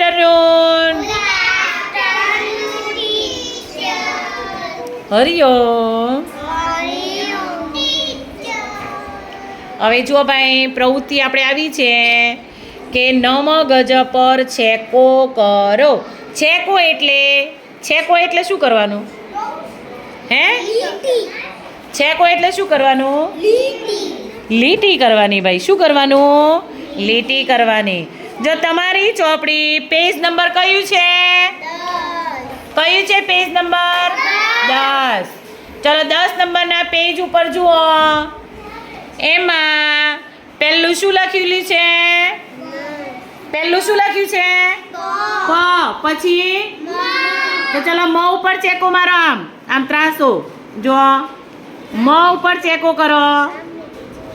Afternoon Hariom હવે જુઓ ભાઈ પ્રવૃત્તિ આપણે આવી છે કે નમ ગજ પર છેકો કરો. છેકો એટલે છેકો એટલે શું કરવાનું? હે? છેકો એટલે શું કરવાનું? લીટી કરવાની ભાઈ. શું કરવાનું? લીટી કરવાની. જો તમારી ચોપડી પેજ નંબર કયું છે? કયું છે પેજ નંબર? દસ. ચલો દસ નંબરના પેજ ઉપર જુઓ. એમાં પહેલું શું લખેલું છે? પહેલું શું લખ્યું છે? ક પછી? તો ચલો મ ઉપર ચેકો મારો આમ. આમ ત્રાસો. જો મ ઉપર ચેકો કરો.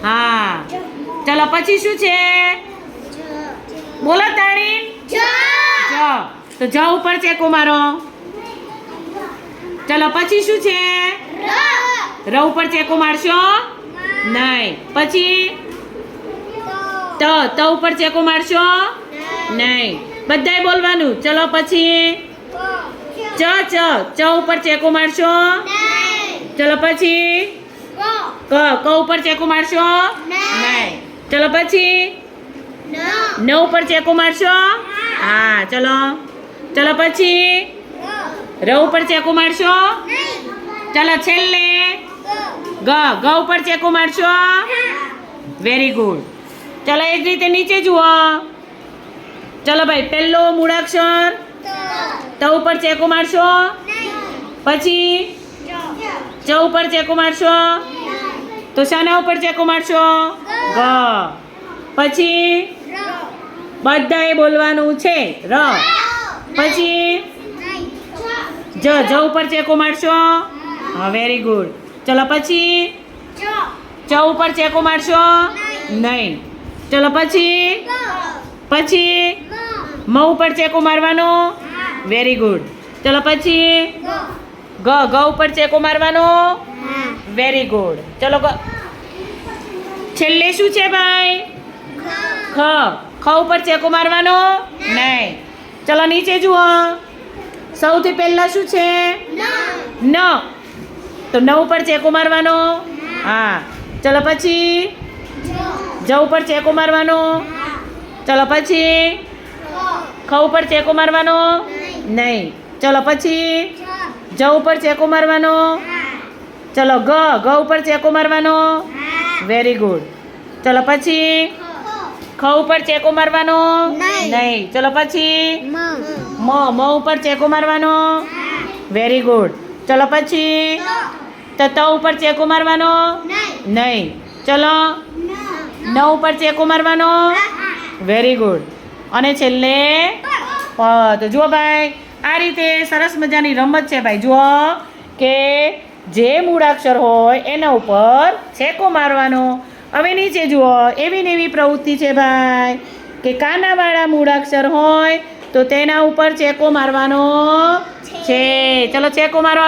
હા. ચલો પછી શું છે? બોલો તાણી. જ. તો જ ઉપર ચેકો મારો ચલો પછી શું છે? ર. ઉપર ચેકો મારશો નહીં. પછી? ત. ત. ઉપર ચેકો મારશો નહીં. બધાય બોલવાનું. ચલો પછી? ચ. ચ ચ. ઉપર ચેકો મારશો ચલો પછી? ક. ક. ઉપર ચેકો મારશો નહીં. ચલો પછી? ન ઉપર ચેકો મારશો? હા, ચલો. ચલો પછી? ર ઉપર ચેકો મારશો? ચલો છેલ્લે. ગ. ગ ઉપર ચેકો મારશો? Very good. ચલો એ જ રીતે નીચે જુઓ. ચલો ભાઈ, પહેલો મૂળાક્ષર ત ઉપર ચેકો મારશો? પછી? ચ ઉપર ચેકો મારશો? તો શાના ઉપર ચેકો મારશો? ગ. પછી? બધાએ બોલવાનું છે. ર. પછી? જ. જ ઉપર ચેકો મારશો? હા વેરી ગુડ ચલો પછી? ચ. ઉપર ચેકો મારશો? નહીં. ચલો પછી? પછી? મ ઉપર ચેકો મારવાનો? વેરી ગુડ ચલો પછી? ગ. ગ. ઉપર ચેકો મારવાનો? વેરી ગુડ ચલો છેલ્લે શું છે ભાઈ? ખ. ખ ઉપર ચેકો મારવાનો? નહીં. ચલો નીચે જુઓ. સૌથી પહેલા શું છે? ન. તો ન ઉપર ચેકો મારવાનો? હા. ચલો પછી? જ. ઉપર ચેકો મારવાનો? ચલો પછી? ખ. ઉપર ચેકો મારવાનો? નહીં. ચલો પછી? જ. ઉપર ચેકો મારવાનો? ચલો ગ. ગ ઉપર ચેકો મારવાનો? Very good. ચલો પછી? ખ ઉપર ચેકો મારવાનો? નહીં. ચલો પછી? મ. મ. ઉપર ચેકો મારવાનો? Very good. ચલો પછી? ત ત ઉપર ચેકો મારવાનો? નહીં. ચલો? ન ઉપર ચેકો મારવાનો? Very good. અને છેલ્લે? પ. તો જુઓ ભાઈ આ રીતે સરસ મજાની રમત છે ભાઈ. જુઓ કે જે મૂળાક્ષર હોય એના ઉપર છેકો મારવાનો. હવે નીચે જુઓ, એવી ને એવી પ્રવૃત્તિ છે ભાઈ, કે કાનાવાળા મૂળાક્ષર હોય તો તેના ઉપર ચેકો મારવાનો છે. ચલો ચેકો મારો